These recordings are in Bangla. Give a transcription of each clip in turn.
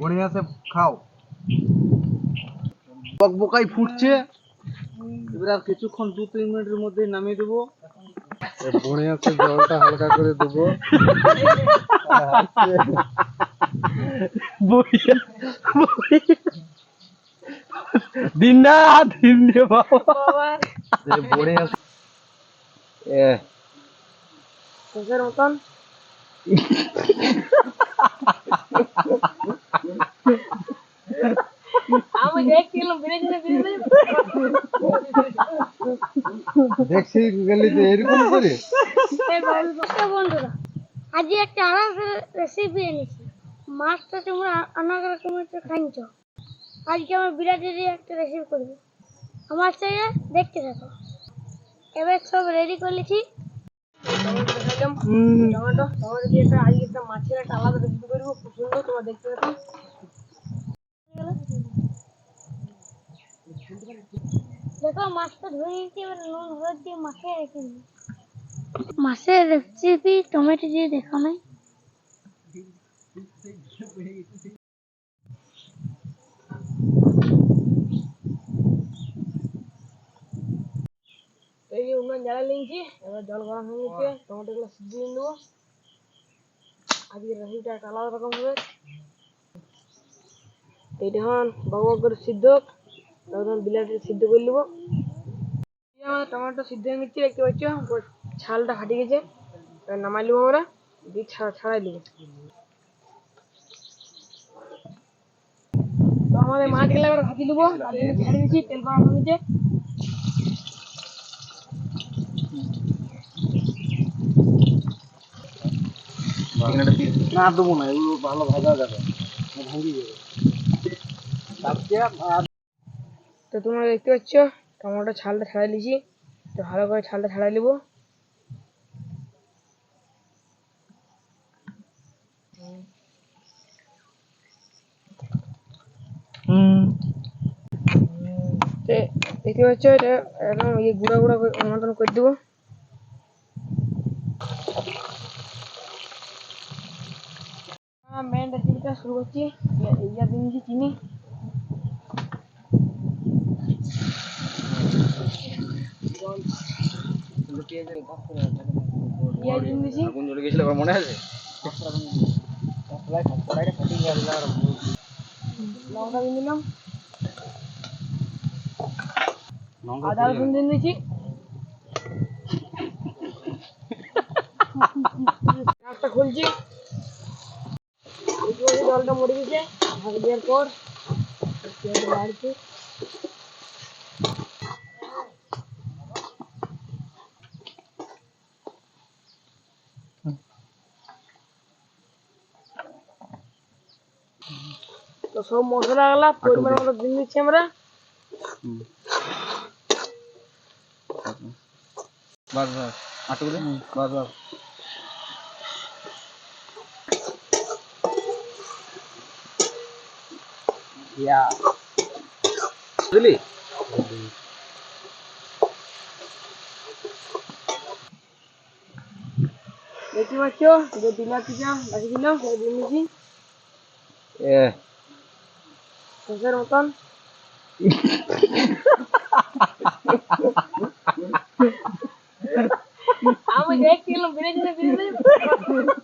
বড়ি আছে খাও। বকবকাই ফুটছে। এবার আর কিছুক্ষণ দু তিন মিনিটের মধ্যে নামিয়ে দেবো। বড়ি আছে জলটা হালকা করে দেবো। দিন না দিন বাবা। বড়ি আছে। মতন আমি দেখছিলাম বিরিয়ানি দেখছি এরকম করে বন্ধুরা একটা আলাদা রেসিপি এনেছি মাছটা তোমরা অনেক রকমের তো খাইছ আজকে আমার বিরাটের একটা রেসিপি করব আমার চাইলে দেখতে থাকো এবার সব রেডি করে নিয়েছি টমেটো টমেটো একটা একটা মাছের একটা আলাদা রেসিপি তোমার দেখতে দেখো মাছটা নিয়েছি এবার নুন দিয়ে মাছের রেসিপি টমেটো দিয়ে দেখা এই উনুন জ্বালা নিয়েছি এবার জল গরম হয়ে গেছে টমেটোগুলো সিদ্ধ দিয়ে দেবো আজকের রেসিপিটা একটা আলাদা রকম হবে। এইটা এখন বাবু করে সিদ্ধ তখন বিলাটি সিদ্ধ করে নেব। আমার টমেটো সিদ্ধ হয়ে গেছে দেখতে পাচ্ছ? ছালটা ফাটে গেছে। নামাই নেব আমরা দিয়ে ছাড়াই নেব তো আমাদের মাছগুলো এবার ভাজি নেব। ছেড়ে দিচ্ছি তেল গরম হয়ে গেছে। না দেবো না এগুলো ভালো ভাজা যাবে। ভাঙি যাবে। তো তোমরা দেখতে পাচ্ছ টমেটো ছালটা ছাড়াই নিয়েছি তো ভালো করে ছালটা ছাড়াই নেব। দেখতে পাচ্ছ এটা একদম ইয়ে গুঁড়া গুঁড়া করে মতন করে দেবো। মেন রেসিপিটা শুরু করছি। ইয়া- ইয়া দিয়ে নিয়েছি চিনি দিয়েছি। আগুন জ্বলে গেছিল আবার মনে আছে? লঙ্কা দিয়ে দিলাম। আদা রসুন দিয়ে দিয়েছি। খুলছি। মরে গেছে ঢাকা দেওয়ার পর বাড়ছে। তো সব মশলা গুলা পরিমাণ মতো দিয়ে দিচ্ছি আমরা। বাস বাস আটুলে বাস বাস ইয়া বুঝলি দেখতে পাচ্ছ যে বিলাতিটা বাকি দিলাম সেটা দিয়ে নিয়েছি এ শেষের মতন আমি দেখছিলাম বিরিয়ানি বিরিয়ানি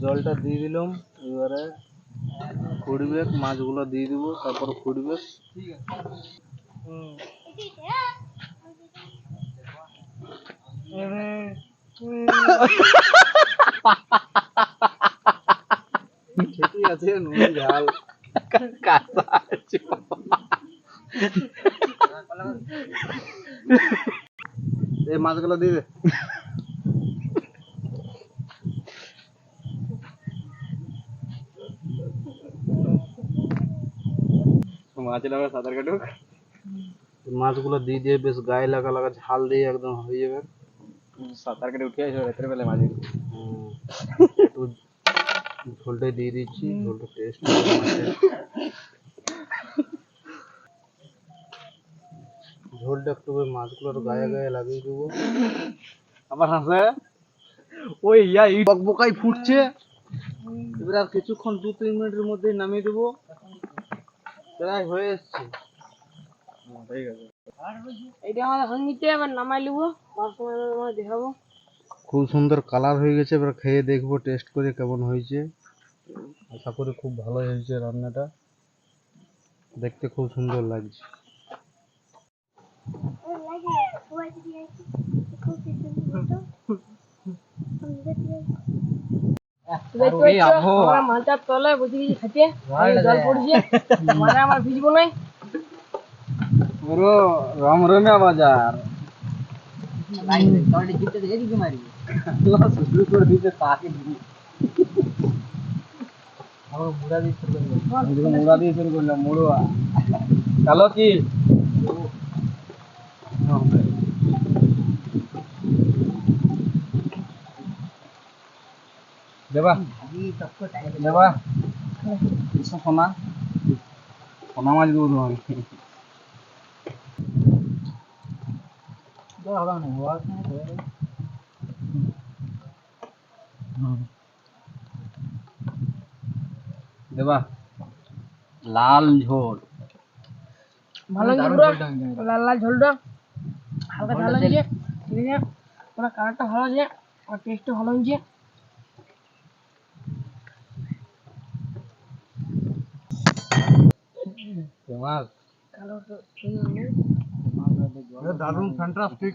জলটা দিয়ে দিলাম এবারে খুঁড়বে মাছগুলো দিয়ে দিব তারপর খুঁড়বে ঠিক আছে কাঁচা মাছগুলো দিয়ে দে। মাছগুলো দিয়ে দিয়ে বেশ গায়ে লাগা লাগা ঝাল দিয়ে একদম হয়ে যাবে। সাঁতার কেটে উঠে আসবে রাতের বেলা মাঝে হুম। একটু ঝোলটা দিয়ে দিচ্ছি ঝোলটা টেস্ট ঝোলটা একটু ওই মাছগুলোর গায়ে গায়ে লাগিয়ে দেবো। আবার হাসে ওই ইয়া বকবকাই ফুটছে। এবার আর কিছুক্ষণ দু তিন মিনিটের মধ্যে নামিয়ে দেবো। প্রায় হয়ে এসছে। এটা আমাদের হয়ে নামাই তোমায় দেখাবো। খুব সুন্দর কালার হয়ে গেছে এবার খেয়ে দেখব টেস্ট করে কেমন হয়েছে। আশা করি খুব ভালো হয়েছে রান্নাটা। দেখতে খুব সুন্দর লাগছে লাগে সবাই যদি আইছি খুব সুন্দর দেখতে পাচ্ছ আমরা মালটার তলায় বসে গেছি খাতে জল পড়ছে। মানে আমার ভিজবো নাই। পুরো বাজার। মুড়া দিয়ে শুরু করলাম। মুড়া কালো কি? দেবা। দেবা। এসব সোনা। সোনা মাছ দেবো তোমাকে। দেবা। লাল ঝোল। ভালো লাল লাল ঝোলটা হালকা ঝাল হয়েছে ঠিক আছে পুরো কালারটা ভালো আছে আর টেস্টও ভালো হয়েছে ফেমাস কালারটা সুন্দর দারুণ ফ্যান্টাস্টিক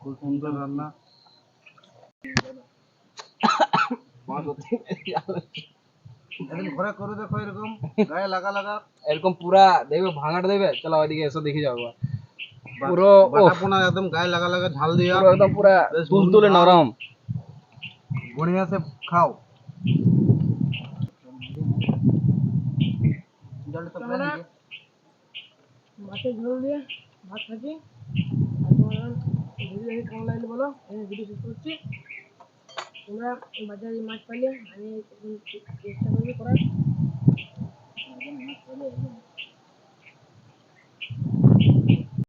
খুব সুন্দর রান্না ঘরে করে দেখো এরকম গায়ে লাগা লাগা। এরকম পুরা দেখবে ভাঙাটা দেবে চলো ওইদিকে এসে দেখে যাব পুরো বাটা পোনা একদম গায়ে লাগা লাগা ঝাল দিয়া পুরো একদম পুরা তুলতুলে নরম। বড়িয়া সে খাও। মাছের ঝোল দিয়ে ভাত খাচ্ছি আর তোমার ভিডিও কেমন লাগল বলো আমি ভিডিও শেষ করছি। তোমরা বাজারে মাছ পাইলে আমি একদিন চেষ্টা করব করার।